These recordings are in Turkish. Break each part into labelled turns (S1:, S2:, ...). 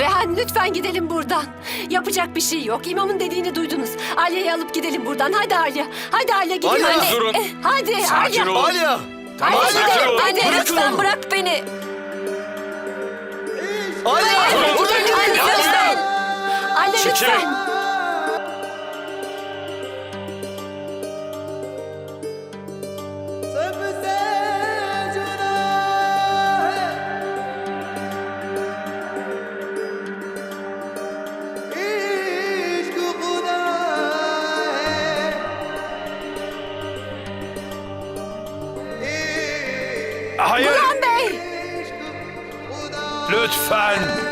S1: Rehan lütfen gidelim buradan. Yapacak bir şey yok. İmamın dediğini duydunuz. Alya'yı alıp gidelim buradan. Hadi Alya. Hadi Alya gidelim.
S2: Alya,
S1: Anne.
S3: durun.
S1: Eh, hadi
S3: Sakin
S1: Alya.
S3: olun.
S2: Alya!
S3: Tamam
S1: Hadi
S3: sakin
S1: gidelim.
S3: olun.
S1: Hadi
S2: Bırakın
S1: lütfen
S2: onu.
S1: bırak beni.
S2: Alya!
S1: Anne
S2: beni!
S1: lütfen. Anne
S3: Çekil.
S1: lütfen.
S3: Lütfen. Hayır.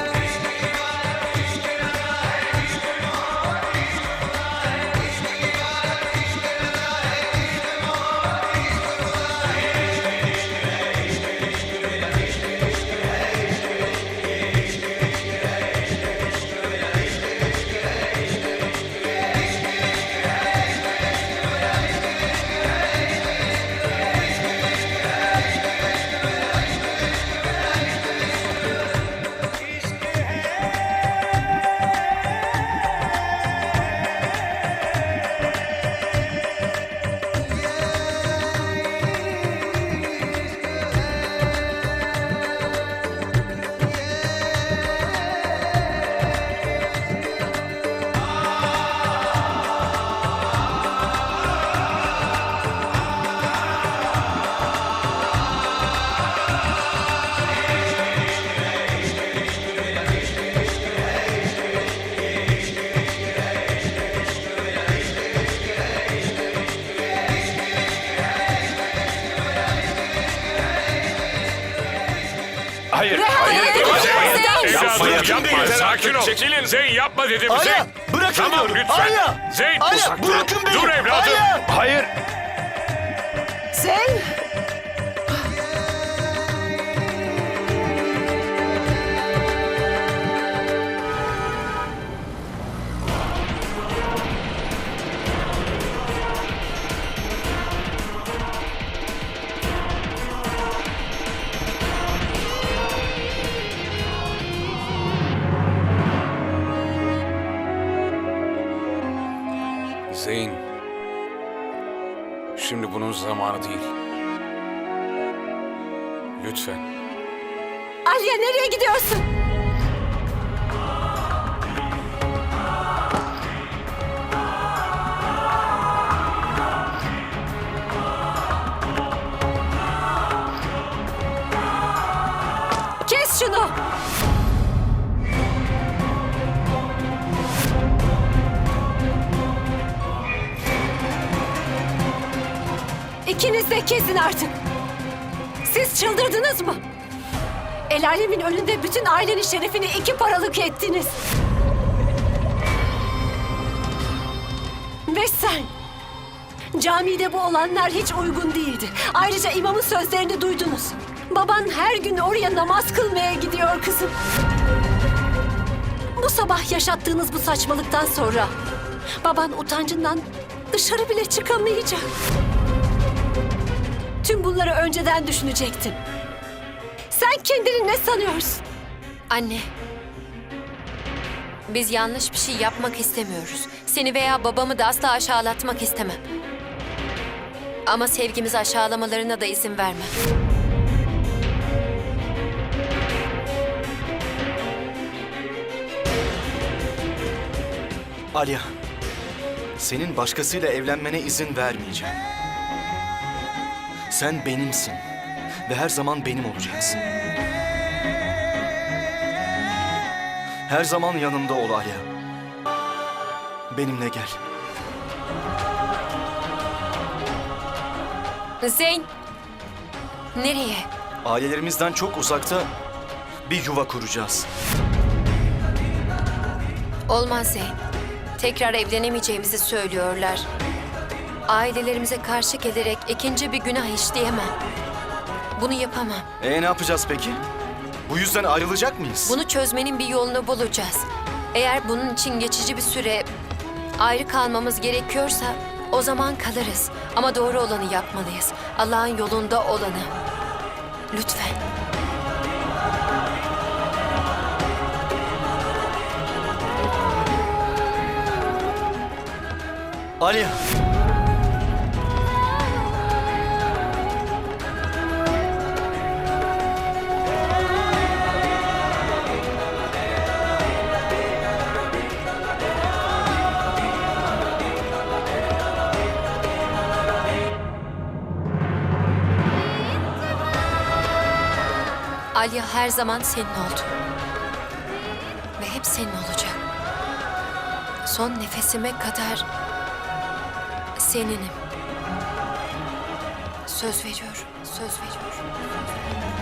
S3: Sakin ol. Çekilin. Zeyn yapma dedim.
S2: Alya!
S3: Zeyn.
S2: Bırakın
S3: Tamam
S2: diyorum.
S3: lütfen.
S2: Alya!
S3: Zeyn
S2: Alya,
S3: uzak dur.
S2: bırakın beni.
S3: Dur evladım.
S2: Alya!
S3: Hayır.
S1: Zeyn.
S3: Bunun zamanı değil. Lütfen.
S1: Alya nereye gidiyorsun? Kesin artık. Siz çıldırdınız mı? El alemin önünde bütün ailenin şerefini iki paralık ettiniz. Ve sen... Camide bu olanlar hiç uygun değildi. Ayrıca imamın sözlerini duydunuz. Baban her gün oraya namaz kılmaya gidiyor kızım. Bu sabah yaşattığınız bu saçmalıktan sonra... ...baban utancından dışarı bile çıkamayacak. Tüm bunları önceden düşünecektin. Sen kendini ne sanıyorsun?
S4: Anne. Biz yanlış bir şey yapmak istemiyoruz. Seni veya babamı da asla aşağılatmak istemem. Ama sevgimizi aşağılamalarına da izin vermem.
S2: Alya, senin başkasıyla evlenmene izin vermeyeceğim. Sen benimsin ve her zaman benim olacaksın. Her zaman yanımda ol Alya. Benimle gel.
S4: Zeyn! Nereye?
S2: Ailelerimizden çok uzakta bir yuva kuracağız.
S4: Olmaz Zeyn. Tekrar evlenemeyeceğimizi söylüyorlar ailelerimize karşı gelerek ikinci bir günah işleyemem. Bunu yapamam.
S2: E ne yapacağız peki? Bu yüzden ayrılacak mıyız?
S4: Bunu çözmenin bir yolunu bulacağız. Eğer bunun için geçici bir süre ayrı kalmamız gerekiyorsa o zaman kalırız. Ama doğru olanı yapmalıyız. Allah'ın yolunda olanı. Lütfen. Ali. Her zaman senin oldu. Ve hep senin olacak. Son nefesime kadar seninim. Söz veriyorum, söz veriyorum.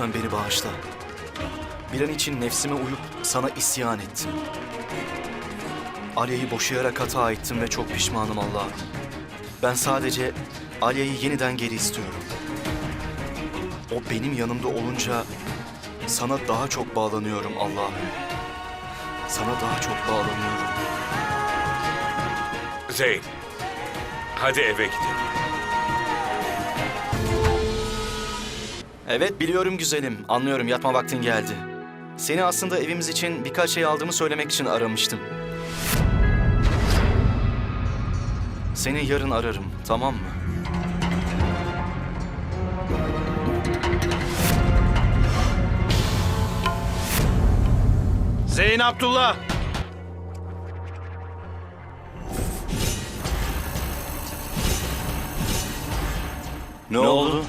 S2: Lütfen beni bağışla. Bir an için nefsime uyup sana isyan ettim. Alya'yı boşayarak hata ettim ve çok pişmanım Allah'ım. Ben sadece Alya'yı yeniden geri istiyorum. O benim yanımda olunca sana daha çok bağlanıyorum Allah'ım. Sana daha çok bağlanıyorum.
S3: Zeyn. Hadi eve gidelim.
S2: Evet biliyorum güzelim. Anlıyorum yatma vaktin geldi. Seni aslında evimiz için birkaç şey aldığımı söylemek için aramıştım. Seni yarın ararım, tamam mı?
S5: Zeyn Abdullah.
S2: Ne, oldu?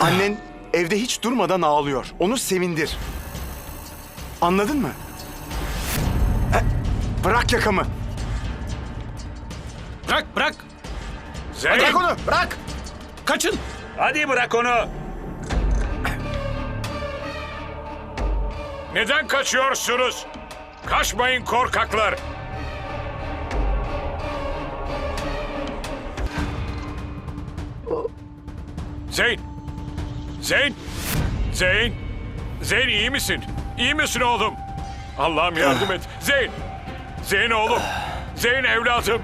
S5: Annen evde hiç durmadan ağlıyor. Onu sevindir. Anladın mı? E, Bırak yakamı.
S3: Bırak, bırak. Zeyn.
S5: Bırak onu. Bırak.
S3: Kaçın. Hadi bırak onu. Neden kaçıyorsunuz? Kaçmayın korkaklar. Zeyn. Zeyn. Zeyn. Zeyn iyi misin? İyi misin oğlum? Allah'ım yardım et. Zeyn. Zeyn oğlum. Zeyn evladım.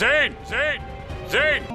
S3: Zeyn. Zeyn. Zeyn!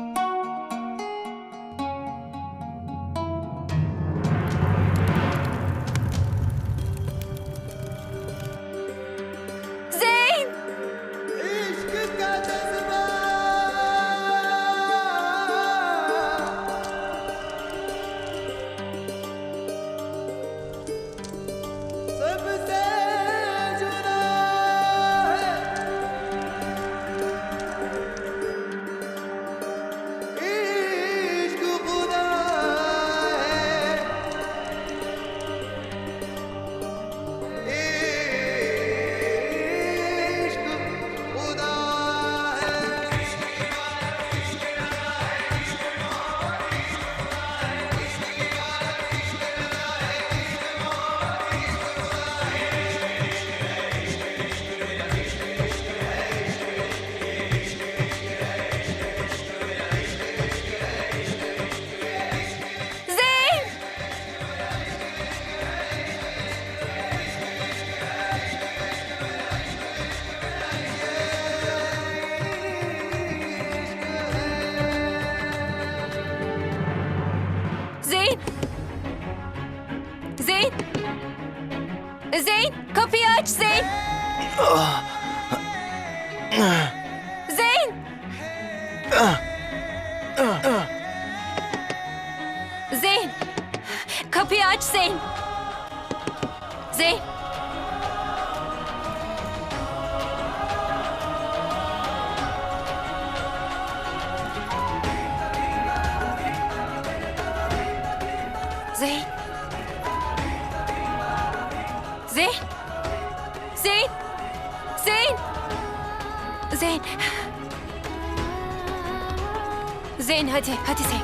S4: Zeyn hadi, hadi Zeyn.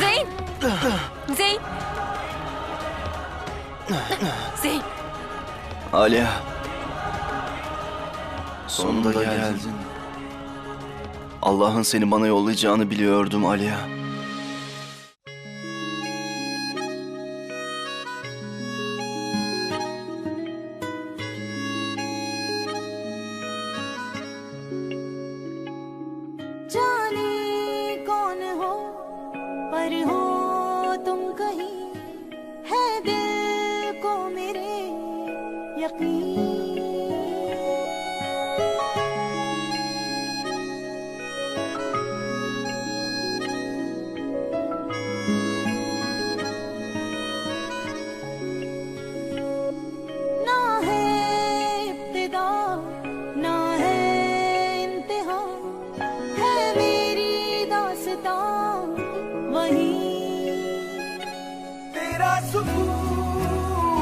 S4: Zeyn! Zeyn! Zeyn!
S2: Aliya. Sonunda geldin. Allah'ın seni bana yollayacağını biliyordum Aliya.
S6: पर हो
S7: सुकून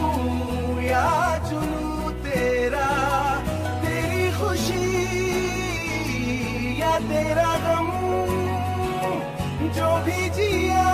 S7: या जुनू तेरा तेरी खुशी या तेरा गम जो भी जिया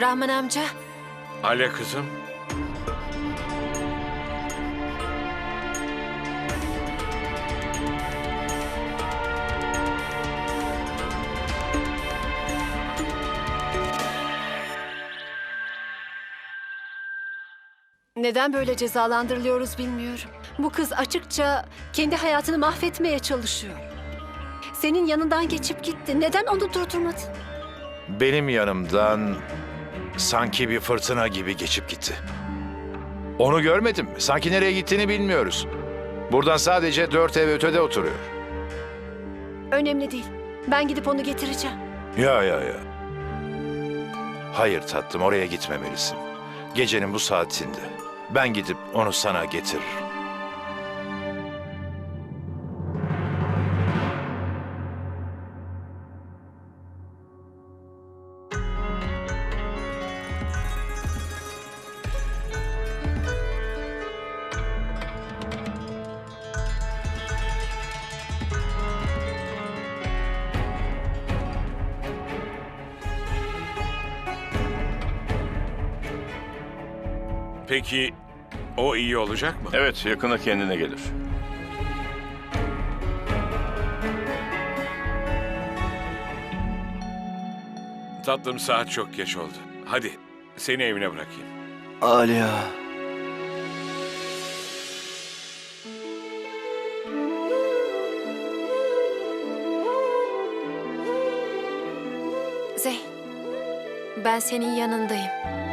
S4: Rahman amca,
S3: Ale kızım.
S1: Neden böyle cezalandırılıyoruz bilmiyorum. Bu kız açıkça kendi hayatını mahvetmeye çalışıyor. Senin yanından geçip gitti. Neden onu durdurmadın?
S8: Benim yanımdan sanki bir fırtına gibi geçip gitti. Onu görmedim. Sanki nereye gittiğini bilmiyoruz. Buradan sadece dört ev ötede oturuyor.
S1: Önemli değil. Ben gidip onu getireceğim.
S8: Ya ya ya. Hayır tatlım oraya gitmemelisin. Gecenin bu saatinde. Ben gidip onu sana getiririm.
S3: Olacak mı?
S9: Evet, yakında kendine gelir.
S3: Tatlım saat çok geç oldu. Hadi seni evine bırakayım.
S2: Aliya.
S4: Zeyn. Ben senin yanındayım.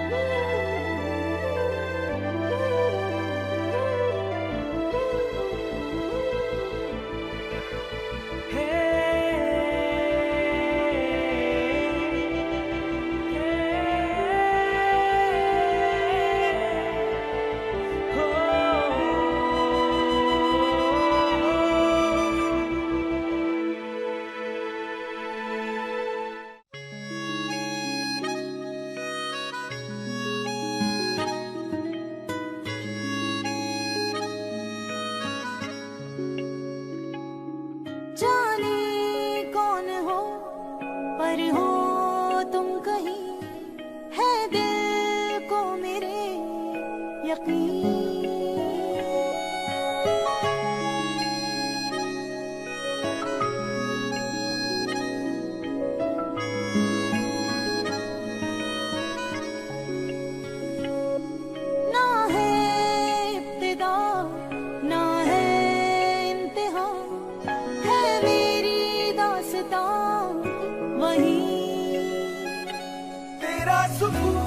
S6: so good.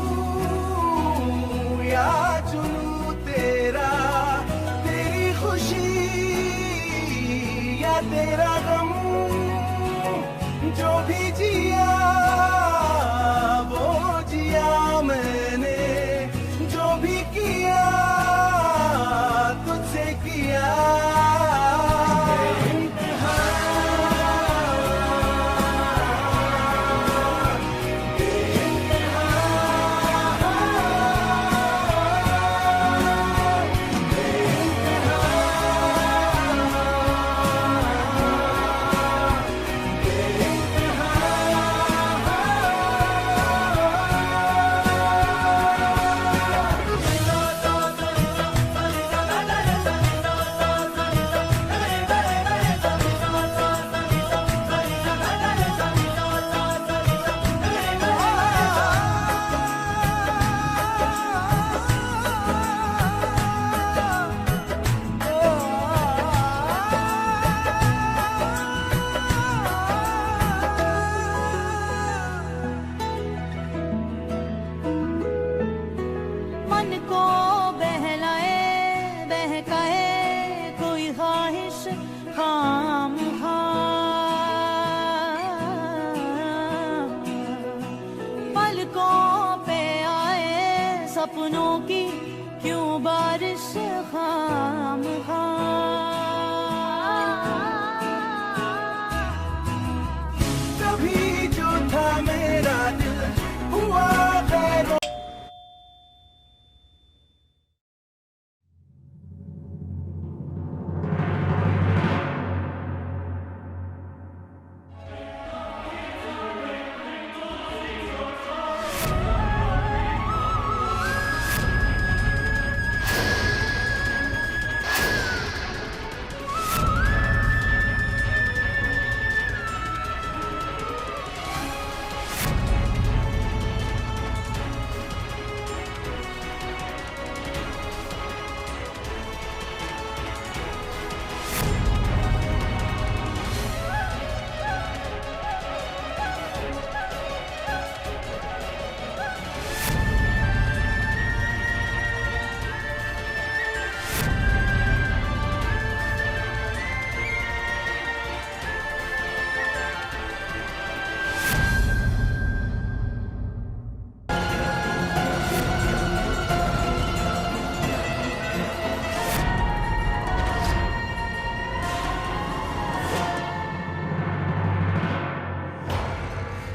S6: हाँ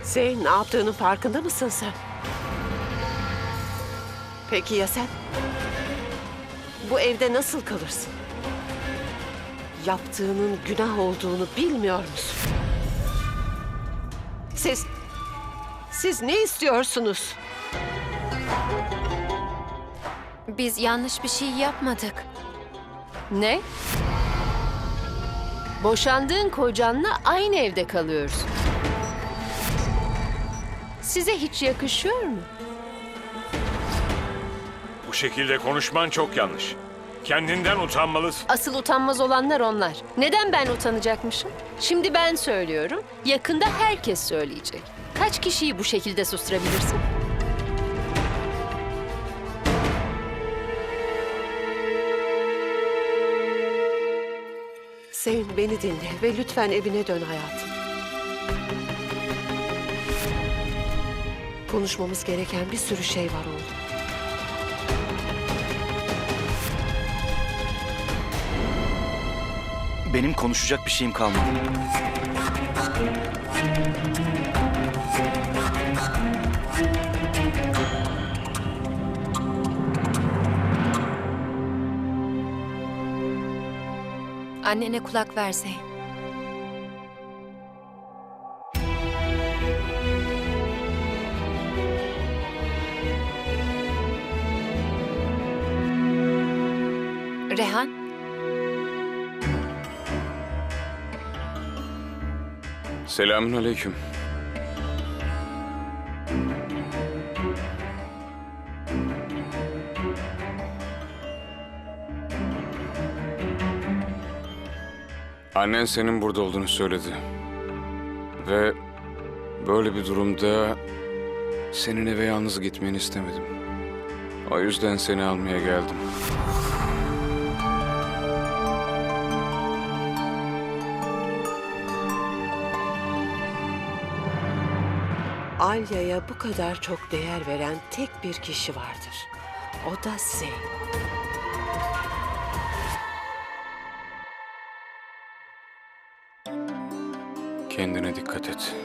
S9: Zeyn ne yaptığının farkında mısın sen? Peki ya sen? Bu evde nasıl kalırsın? Yaptığının günah olduğunu bilmiyor musun? Siz... Siz ne istiyorsunuz?
S4: Biz yanlış bir şey yapmadık.
S10: Ne? Boşandığın kocanla aynı evde kalıyorsun. Size hiç yakışıyor mu?
S3: Bu şekilde konuşman çok yanlış. Kendinden utanmalısın.
S10: Asıl utanmaz olanlar onlar. Neden ben utanacakmışım? Şimdi ben söylüyorum, yakında herkes söyleyecek. Kaç kişiyi bu şekilde susturabilirsin?
S9: Zeyn beni dinle ve lütfen evine dön hayatım. Konuşmamız gereken bir sürü şey var oğlum.
S2: Benim konuşacak bir şeyim kalmadı.
S4: Annene kulak ver Zeyn. Rehan,
S11: Selamün aleyküm. Annen senin burada olduğunu söyledi. Ve böyle bir durumda senin eve yalnız gitmeni istemedim. O yüzden seni almaya geldim.
S9: Alya'ya bu kadar çok değer veren tek bir kişi vardır. O da Zeyn.
S11: Kendine dikkat et.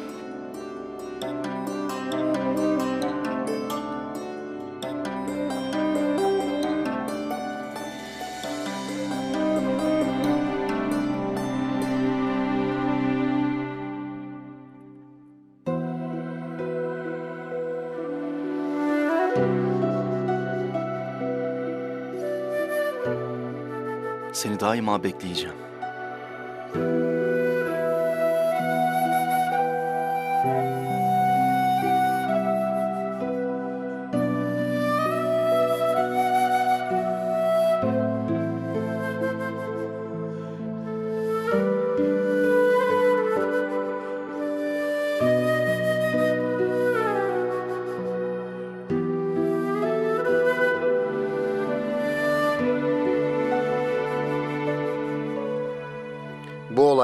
S2: Seni daima bekleyeceğim.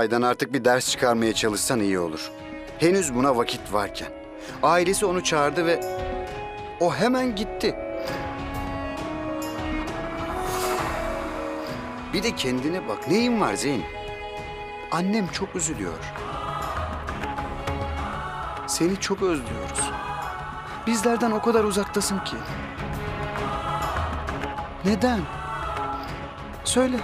S12: Olaydan artık bir ders çıkarmaya çalışsan iyi olur. Henüz buna vakit varken. Ailesi onu çağırdı ve o hemen gitti. Bir de kendine bak. Neyin var Zeyn? Annem çok üzülüyor. Seni çok özlüyoruz. Bizlerden o kadar uzaktasın ki. Neden? Söyle.